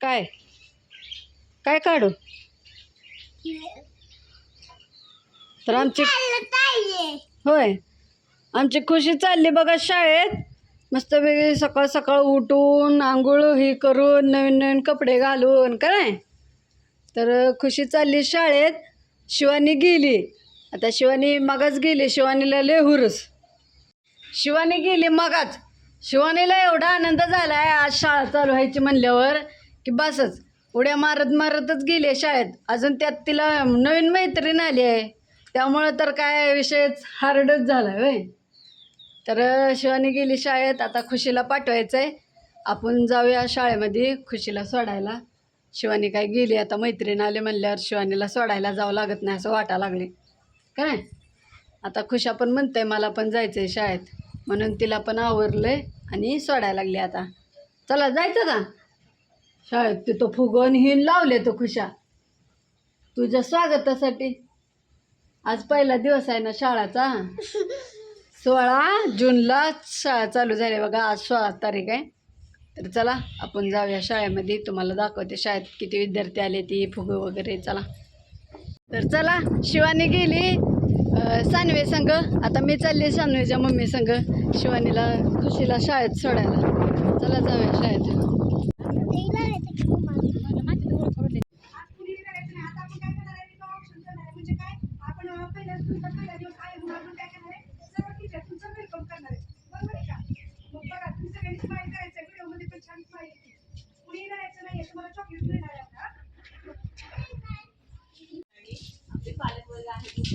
काय? काय काढू? तर आमची होय. आमची खुशी चालली बघा शाळेत. मस्त वेगळी सकाळ सकाळ उठून आंघोळ ही करून नवीन नवीन कपडे घालून का नाही? तर खुशी चालली शाळेत. शिवानी गेली. आता शिवानी मगाच गेली. शिवानीला लय शिवानी गेली मगाच. शिवानीला एवढा आनंद झाला आहे आज शाळा चालू व्हायची म्हणल्यावर. की बसच. उड्या मारत मारतच गेली आहे शाळेत. अजून त्यात तिला नवीन मैत्रीण आली आहे. त्यामुळं तर काय विषयच हार्डच झाला आहे तर शिवानी गेली शाळेत. आता खुशीला पाठवायचं आहे आपण जाऊया शाळेमध्ये खुशीला सोडायला. शिवानी काय गेली आता मैत्रीण आले म्हणल्यावर शिवानीला सोडायला जावं लागत नाही असं वाटा लागले. काय? आता खुशा पण म्हणते मला पण जायचं आहे शाळेत. म्हणून तिला पण आवरलं आहे आणि सोडायला लागली आता. चला जायचं का? शाळेत तिथं फुगवून हिन लावले तो खुशा. तुझ्या स्वागतासाठी. आज पहिला दिवस आहे ना शाळाचा. सोळा जूनला शाळा चालू झाली बघा आज सोळा तारीख आहे. तर चला आपण जाऊया शाळेमध्ये. तुम्हाला दाखवते शाळेत किती विद्यार्थी आले ती फुगं वगैरे. चला. तर चला शिवानी गेली. सानवे संघ. आता मी चालली सानवेच्या मम्मी संघ. शिवानीला खुशीला शाळेत सोडायला. चला जाऊया शाळेत. म्हणजे काय? आपण पहिल्या तुमचा पहिला दिवस आहे म्हणून काय करणार आहे? सर्व टीचर तुमचं वेलकम करणार आहे. बरोबर आहे का? मग बघा तुम्ही सगळ्यांची स्माईल करायचं आहे व्हिडिओमध्ये पण छान स्माईल कुणी राहायचं नाही आहे तुम्हाला चॉकलेट मिळणार आहे आता. आपले पालक वर्ग आहे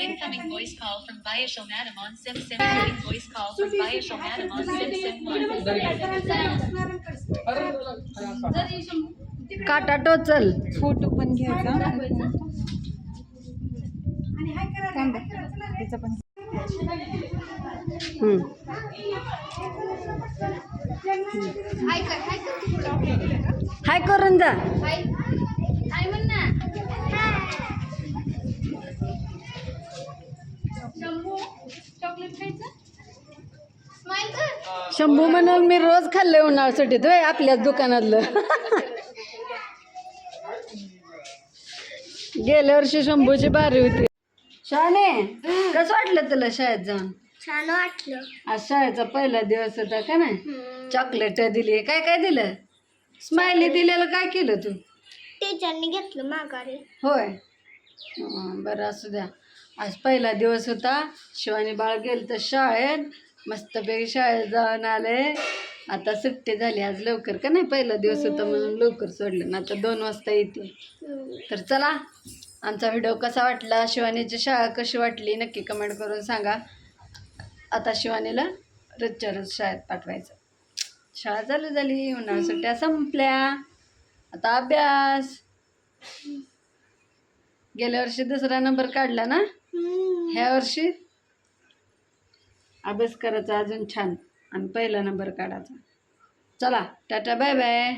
Incoming voice call from Vayashal Madam on Sim Sim. Incoming voice call from Vayashal Madam on Sim Sim 1. काटा टोचल फोटो पण घ्यायचा थांब त्याचा पण हम्म. हाय करून जा शंभू म्हणून मी रोज खाल्लंय उन्हाळ्यासाठी. होय आपल्याच दुकानातलं. गेल्या वर्षी शंभूची बारी होती. शाने कसं वाटलं तुला शाळेत जाऊन? छान वाटलं. आज शाळेचा पहिला दिवस होता का नाही? चॉकलेट दिली. काय काय दिलं? स्माइली दिलेलं काय केलं तू? टीचरनी घेतलं माघारी. होय. बरं असू द्या. आज पहिला दिवस होता. शिवानी बाळ गेलं तर शाळेत मस्तपैकी शाळेत जाऊन आले. आता सुट्टी झाली. आज लवकर का नाही पहिला दिवस होता म्हणून लवकर सोडलं. ना आता दोन वाजता येते तर चला आमचा व्हिडिओ कसा वाटला? शिवानीची शाळा कशी वाटली? नक्की कमेंट करून सांगा. आता शिवानीला रोजच्या रोज शाळेत पाठवायचं. शाळा चालू झाली. उन्हाळ्या सुट्ट्या संपल्या. आता अभ्यास. गेल्या वर्षी दुसरा नंबर काढला ना? ह्या वर्षी अभ्यास करायचा अजून छान. आणि पहिला नंबर काढायचा. चला टाटा बाय बाय